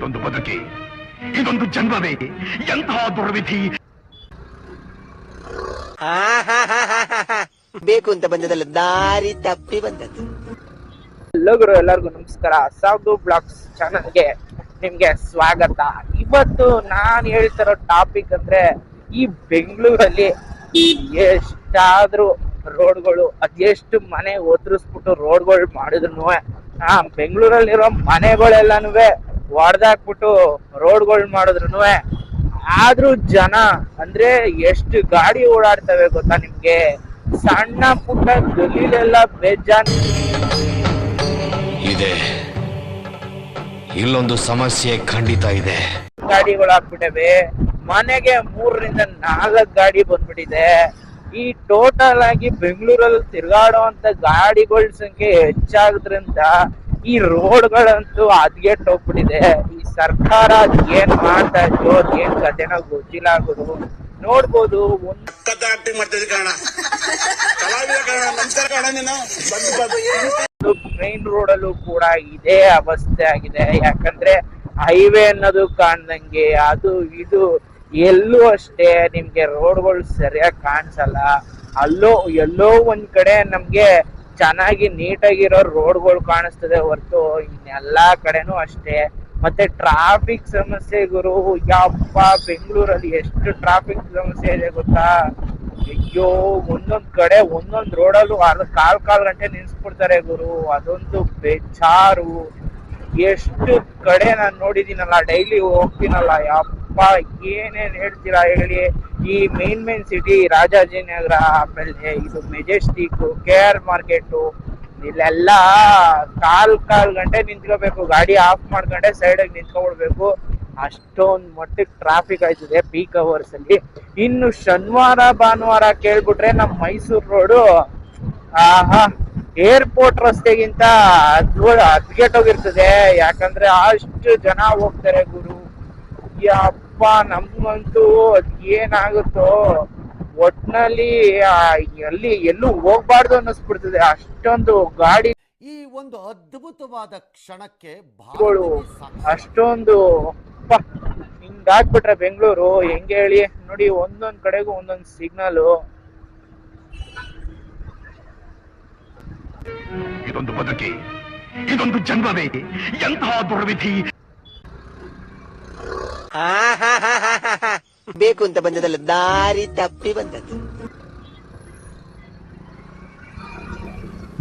ಇದೊಂದು ಬದುಕಿ ಇದೊಂದು ಜನ್ಮವೇ ಎಂತಹ ದುರ್ವಿಧಿ. ಬೇಕು ಅಂತ ಬಂದದಲ್ಲ ದಾರಿ ತಪ್ಪಿ ಬಂದದ್ದು. ಎಲ್ಲರೂ ಗುರು ಎಲ್ಲರಿಗೂ ನಮಸ್ಕಾರ. ಸಾಧು ಬ್ಲಾಗ್ಸ್ ಚಾನಲ್ಗೆ ನಿಮ್ಗೆ ಸ್ವಾಗತ. ಇವತ್ತು ನಾನು ಹೇಳ್ತಿರೋ ಟಾಪಿಕ್ ಅಂದ್ರೆ ಈ ಬೆಂಗಳೂರಲ್ಲಿ ಎಷ್ಟಾದ್ರೂ ರೋಡ್ಗಳು ಅದೆಷ್ಟು ಮನೆ ಒದ್ರಿಸ್ಬಿಟ್ಟು ರೋಡ್ಗಳು ಮಾಡಿದ್ರು ಆ ಬೆಂಗಳೂರಲ್ಲಿರೋ ಮನೆಗಳೆಲ್ಲಾನು ಹೊಡೆದಾಕ್ಬಿಟ್ಟು ರೋಡ್ಗಳ್ ಮಾಡಿದ್ರು ಆದ್ರೂ ಜನ ಅಂದ್ರೆ ಎಷ್ಟು ಗಾಡಿ ಓಡಾಡ್ತವೆ ಗೊತ್ತಾ ನಿಮ್ಗೆ? ಸಣ್ಣ ಪುಟ್ಟ ಗಲೀಲೆಲ್ಲ ಬೇಜಾನ್ ಇದೆ. ಇಲ್ಲೊಂದು ಸಮಸ್ಯೆ ಖಂಡಿತ ಇದೆ. ಗಾಡಿಗಳು ಹಾಕ್ಬಿಟ್ಟವೆ ಮನೆಗೆ ಮೂರರಿಂದ ನಾಲ್ಕು ಗಾಡಿ ಬಂದ್ಬಿಟ್ಟಿದೆ. ಈ ಟೋಟಲ್ ಆಗಿ ಬೆಂಗಳೂರಲ್ಲಿ ತಿರ್ಗಾಡೋ ಅಂತ ಗಾಡಿಗಳ ಸಂಖ್ಯೆ ಹೆಚ್ಚಾಗೋದ್ರಿಂದ ಈ ರೋಡ್ಗಳಂತೂ ಹದ್ಗೆಟ್ ಹೋಗ್ಬಿಟ್ಟಿದೆ. ಈ ಸರ್ಕಾರ ಏನ್ ಮಾಡ್ತಾ ಅದ್ ಏನ್ ಕಥೆನ ಗೊತ್ತಿಲ್ಲ ಆಗೋದು ನೋಡ್ಬೋದು ಒಂದ್ ಮೈನ್ ರೋಡ್ ಅಲ್ಲೂ ಕೂಡ ಇದೇ ಅವಸ್ಥೆ ಆಗಿದೆ. ಯಾಕಂದ್ರೆ ಹೈವೇ ಅನ್ನೋದು ಕಾಣ್ದಂಗೆ ಅದು ಇದು ಎಲ್ಲೂ ಅಷ್ಟೇ ನಿಮ್ಗೆ ರೋಡ್ಗಳು ಸರಿಯಾಗಿ ಕಾಣಿಸಲ್ಲ. ಅಲ್ಲೋ ಎಲ್ಲೋ ಒಂದ್ ಕಡೆ ನಮ್ಗೆ ಚೆನ್ನಾಗಿ ನೀಟಾಗಿರೋ ರೋಡ್ಗಳು ಕಾಣಿಸ್ತದೆ ಹೊರತು ಇನ್ನೆಲ್ಲಾ ಕಡೆನೂ ಅಷ್ಟೇ. ಮತ್ತೆ ಟ್ರಾಫಿಕ್ ಸಮಸ್ಯೆ ಗುರು, ಯಪ್ಪ, ಬೆಂಗಳೂರಲ್ಲಿ ಎಷ್ಟು ಟ್ರಾಫಿಕ್ ಸಮಸ್ಯೆ ಇದೆ ಗೊತ್ತಾ? ಅಯ್ಯೋ, ಒಂದೊಂದ್ ಕಡೆ, ಒಂದೊಂದ್ ರೋಡಲ್ಲೂ ಅರ್ಧ ಕಾಲ್ ಕಾಲ್ ಗಂಟೆ ನಿಲ್ಸ್ಬಿಡ್ತಾರೆ ಗುರು. ಅದೊಂದು ಬೇಜಾರು. ಎಷ್ಟು ಕಡೆ ನಾನು ನೋಡಿದೀನಲ್ಲ ಡೈಲಿ ಹೋಗ್ತೀನಲ್ಲ, ಯಪ್ಪ, ಏನೇನ್ ಹೇಳ್ತೀರಾ ಹೇಳಿ. ಈ ಮೇನ್ ಮೇನ್ ಸಿಟಿ ರಾಜಾಜಿನಗರ ಆಮೇಲೆ ಇದು ಮೆಜೆಸ್ಟಿಕ್ ಕೆ ಆರ್ ಮಾರ್ಕೆಟು ಇಲ್ಲೆಲ್ಲ ಕಾಲ್ ಕಾಲ್ ಗಂಟೆ ನಿಂತ್ಕೋಬೇಕು, ಗಾಡಿ ಆಫ್ ಮಾಡ್ಕೊಂಡೆ ಸೈಡಾಗಿ ನಿಂತ್ಕೊಬಿಡ್ಬೇಕು. ಅಷ್ಟೊಂದ್ ಮಟ್ಟಿಗೆ ಟ್ರಾಫಿಕ್ ಆಯ್ತದೆ ಪೀಕ್ ಅವರ್ಸ್ ಅಲ್ಲಿ. ಇನ್ನು ಶನಿವಾರ, ಭಾನುವಾರ ಕೇಳ್ಬಿಟ್ರೆ ನಮ್ಮ ಮೈಸೂರು ರೋಡು ಆಹಾ ಏರ್ಪೋರ್ಟ್ ರಸ್ತೆಗಿಂತ ಹೋಗಿರ್ತದೆ ಯಾಕಂದ್ರೆ ಅಷ್ಟು ಜನ ಹೋಗ್ತಾರೆ ಗುರು. ಯಪ್ಪ ನಮ್ಗಂತೂ ಅದ್ ಏನಾಗುತ್ತೋ ಒಟ್ನಲ್ಲಿ ಎಲ್ಲಿ ಎಲ್ಲೂ ಹೋಗ್ಬಾರ್ದು ಅನ್ನಿಸ್ಬಿಡ್ತದೆ. ಅಷ್ಟೊಂದು ಗಾಡಿ ಈ ಒಂದು ಅದ್ಭುತವಾದ ಕ್ಷಣಕ್ಕೆ ಅಷ್ಟೊಂದು ಹಿಂಗಾಗ್ಬಿಟ್ರೆ ಬೆಂಗಳೂರು. ಹೆಂಗೆ ಹೇಳಿ? ನೋಡಿ ಒಂದೊಂದ್ ಕಡೆಗೂ ಒಂದೊಂದ್ ಸಿಗ್ನಲ್. ಇದೊಂದು ಬದುಕಿ ಇದೊಂದು ಜನ್ಮವೇ ಎಂತಹ ದುರ್ವಿಧಿ. ಬೇಕು ಅಂತ ಬಂದದಲ್ಲ ದಾರಿ ತಪ್ಪಿ ಬಂದದ್ದು.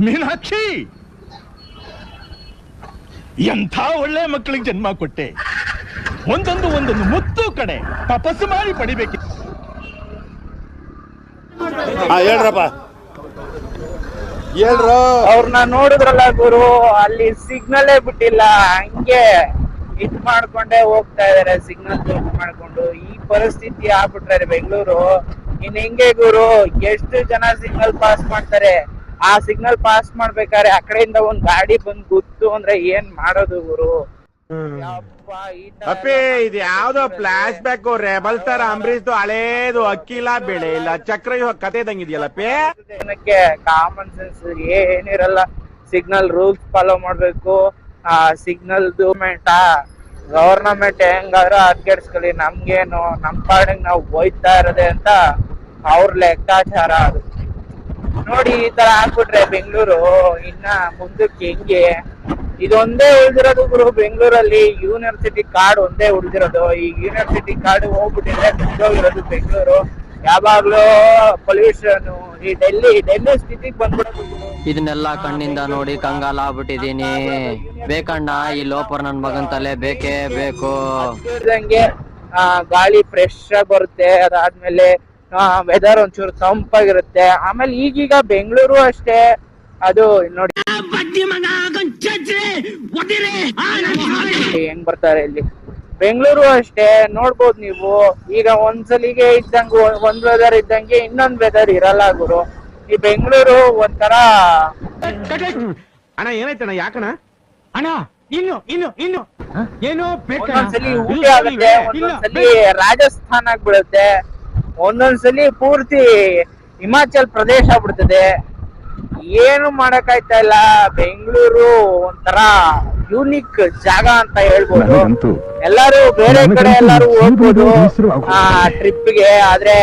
ಮೀನಾಕ್ಷಿ! ಎಂಥ ಒಳ್ಳೆ ಮಕ್ಕಳಿಗೆ ಜನ್ಮ ಕೊಟ್ಟೆ. ಒಂದೊಂದು ಒಂದೊಂದು ಮುತ್ತು ಕಡೆ ತಪಸ್ಸು ಮಾಡಿ ಪಡಿಬೇಕು. ಹೇಳ್ರಪ್ಪ. ಹೇಳ್ರ ಅವ್ರನ್ನ ನೋಡಿದ್ರಲ್ಲ ಗುರು ಅಲ್ಲಿ ಸಿಗ್ನಲ್ಲೇ ಬಿಟ್ಟಿಲ್ಲ ಹಂಗೆ. ಇದ್ ಮಾಡ್ಕೊಂಡೇ ಹೋಗ್ತಾ ಇದಾರೆ ಸಿಗ್ನಲ್ ಮಾಡ್ಕೊಂಡು. ಈ ಪರಿಸ್ಥಿತಿ ಆಗ್ಬಿಟ್ರೆ ಬೆಂಗಳೂರು. ಇನ್ ಹೆಂಗೆ ಗುರು? ಎಷ್ಟು ಜನ ಸಿಗ್ನಲ್ ಪಾಸ್ ಮಾಡ್ತಾರೆ? ಆ ಸಿಗ್ನಲ್ ಪಾಸ್ ಮಾಡ್ಬೇಕಾದ್ರೆ ಆ ಕಡೆಯಿಂದ ಒಂದ್ ಗಾಡಿ ಬಂದ್ ಗುತ್ತು ಅಂದ್ರೆ ಏನ್ ಮಾಡೋದು ಗುರು? ಅಪ್ಪಿ ಇದು ಯಾವ್ದೋ ಫ್ಲಾಶ್ ಬ್ಯಾಕ್ ರೆಬಲ್ ತರ ಅಂಬರೀಶ್ ಹಳೇದು ಅಕ್ಕಿಲ್ಲ ಬೆಳೆ ಇಲ್ಲ. ಚಕ್ರ ಇವಾಗ ಕತೆ ಇದೆಯಲ್ಲ ಜನಕ್ಕೆ ಕಾಮನ್ ಸೆನ್ಸ್ ಏನಿರಲ್ಲ. ಸಿಗ್ನಲ್ ರೂಲ್ಸ್ ಫಾಲೋ ಮಾಡ್ಬೇಕು. ಆ ಸಿಗ್ನಲ್ ಗವರ್ನಮೆಂಟ್ ಹೆಂಗಾದ್ರೂ ಅದ್ಗೆಡ್ಸ್ಕೊಳ್ಳಿ ನಮ್ಗೇನು, ನಮ್ ಪಾಡಿಗೆ ನಾವು ಹೋಯ್ತಾ ಇರೋದೆ ಅಂತ ಅವ್ರ ಲೆಕ್ಕಾಚಾರ ಅದು. ನೋಡಿ ಈ ತರ ಹಾಕ್ಬಿಟ್ರೆ ಬೆಂಗಳೂರು, ಇನ್ನ ಮುಂದಕ್ಕೆ ಹೆಂಗೆ? ಇದೊಂದೇ ಉಳಿದಿರೋದು ಗುರು, ಬೆಂಗಳೂರಲ್ಲಿ ಯೂನಿವರ್ಸಿಟಿ ಕಾರ್ಡ್ ಒಂದೇ ಉಳಿದಿರೋದು. ಈ ಯೂನಿವರ್ಸಿಟಿ ಕಾರ್ಡ್ ಹೋಗ್ಬಿಟ್ಟಿದ್ರೆ ಇರೋದು ಬೆಂಗಳೂರು. ಯಾವಾಗ್ಲೂ ಪೊಲ್ಯೂಷನ್ ಈ ಡೆಲ್ಲಿ ಡೆಲ್ಲಿ ಸ್ಥಿತಿಗೆ ಬಂದ್ಬಿಡೋದು. ಇದನ್ನೆಲ್ಲ ಕಣ್ಣಿಂದ ನೋಡಿ ಕಂಗಾಲ ಆಗ್ಬಿಟ್ಟಿದೀನಿ ಬೇಕಣ್ಣ ಈ ಲೋಪರ್ ನನ್ ಮಗನ್ ತಲೆ ಬೇಕೇ. ಬೇಕು ಆ, ಗಾಳಿ ಫ್ರೆಶ್ ಆಗಿ ಬರುತ್ತೆ. ಅದಾದ್ಮೇಲೆ ವೆದರ್ ಒಂಚೂರು ತಂಪಾಗಿರುತ್ತೆ. ಆಮೇಲೆ ಈಗೀಗ ಬೆಂಗಳೂರು ಅಷ್ಟೇ. ಅದು ನೋಡಿ. ಹೆಂಗ್ ಬರ್ತಾರೆ ಇಲ್ಲಿ? ಬೆಂಗಳೂರು ಅಷ್ಟೇ ನೋಡ್ಬೋದು ನೀವು. ಈಗ ಒಂದ್ಸಲಿಗೆ ಇದ್ದಂಗೆ ಒಂದ್ ವೆದರ್ ಇದ್ದಂಗೆ ಇನ್ನೊಂದ್ ವೆದರ್ ಇರಲ್ಲ ಗುರು. ಈ ಬೆಂಗಳೂರು ಒಂಥರ ಅಣ್ಣ ಏನಾಯ್ತಣ್ಣ ಯಾಕಣ ಅಣ್ಣ ಇನ್ನು ಇನ್ನು ಇನ್ನು. ಏನು ಒಂದೊಂದ್ಸಲಿ ಊಟಿ ಆಗುತ್ತೆ ಒಂದೊಂದ್ಸಲಿ ರಾಜಸ್ಥಾನ ಆಗ್ಬಿಡುತ್ತೆ ಒಂದೊಂದ್ಸಲಿ ಪೂರ್ತಿ ಹಿಮಾಚಲ್ ಪ್ರದೇಶ ಆಗ್ಬಿಡ್ತದೆ. ಏನು ಮಾಡಕ್ಕಾಯ್ತಾ ಇಲ್ಲ. ಬೆಂಗಳೂರು ಒಂಥರ ಯೂನಿಕ್ ಜಾಗ ಅಂತ ಹೇಳ್ಬೋದು. ಎಲ್ಲಾರು ಬೇರೆ ಕಡೆ ಎಲ್ಲಾರು ಹೋಗ್ಬೋದು. ಆ ಟ್ರಿಪ್ಗೆ ಆದ್ರೆ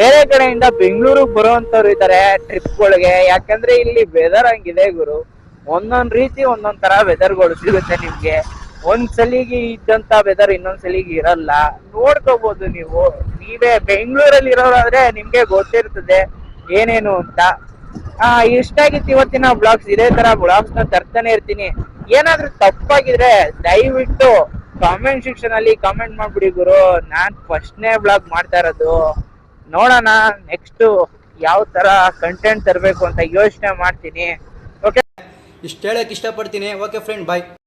ಬೇರೆ ಕಡೆಯಿಂದ ಬೆಂಗಳೂರಿಗೆ ಬರುವಂತವ್ರು ಇದಾರೆ ಟ್ರಿಪ್ಗಳಿಗೆ ಯಾಕಂದ್ರೆ ಇಲ್ಲಿ ವೆದರ್ ಹಂಗಿದೆ ಗುರು. ಒಂದೊಂದ್ ರೀತಿ ಒಂದೊಂದ್ ತರ ವೆದರ್ಗಳು ಸಿಗುತ್ತೆ ನಿಮ್ಗೆ. ಒಂದ್ ಸಲಿಗೆ ಇದ್ದಂತ ವೆದರ್ ಇನ್ನೊಂದ್ ಸಲಿಗೆ ಇರಲ್ಲ. ನೋಡ್ಕೋಬಹುದು ನೀವು. ನೀವೇ ಬೆಂಗಳೂರಲ್ಲಿ ಇರೋರಾದ್ರೆ ನಿಮ್ಗೆ ಗೊತ್ತಿರ್ತದೆ ಏನೇನು ಅಂತ. ಆ, ಇಷ್ಟ ಆಗಿತ್ತು ಇವತ್ತಿನ ಬ್ಲಾಗ್ಸ್ ಇದೇ ತರ ಬ್ಲಾಗ್ಸ್ನ ತರ್ತಾನೆ ಇರ್ತೀನಿ. ಏನಾದ್ರೂ ತಪ್ಪಾಗಿದ್ರೆ ದಯವಿಟ್ಟು ಕಾಮೆಂಟ್ ಸೆಕ್ಷನ್ ಅಲ್ಲಿ ಕಾಮೆಂಟ್ ಮಾಡ್ಬಿಡಿ ಗುರು. ನಾನ್ ಫಸ್ಟ್ನೇ ಬ್ಲಾಗ್ ಮಾಡ್ತಾ ಇರೋದು. ನೋಡೋಣ ನೆಕ್ಸ್ಟ್ ಯಾವ ತರ ಕಂಟೆಂಟ್ ತರಬೇಕು ಅಂತ ಯೋಚನೆ ಮಾಡ್ತೀನಿ. ಓಕೆ ಇಷ್ಟು ಹೇಳಕ್ ಇಷ್ಟಪಡ್ತೀನಿ. Okay friend bye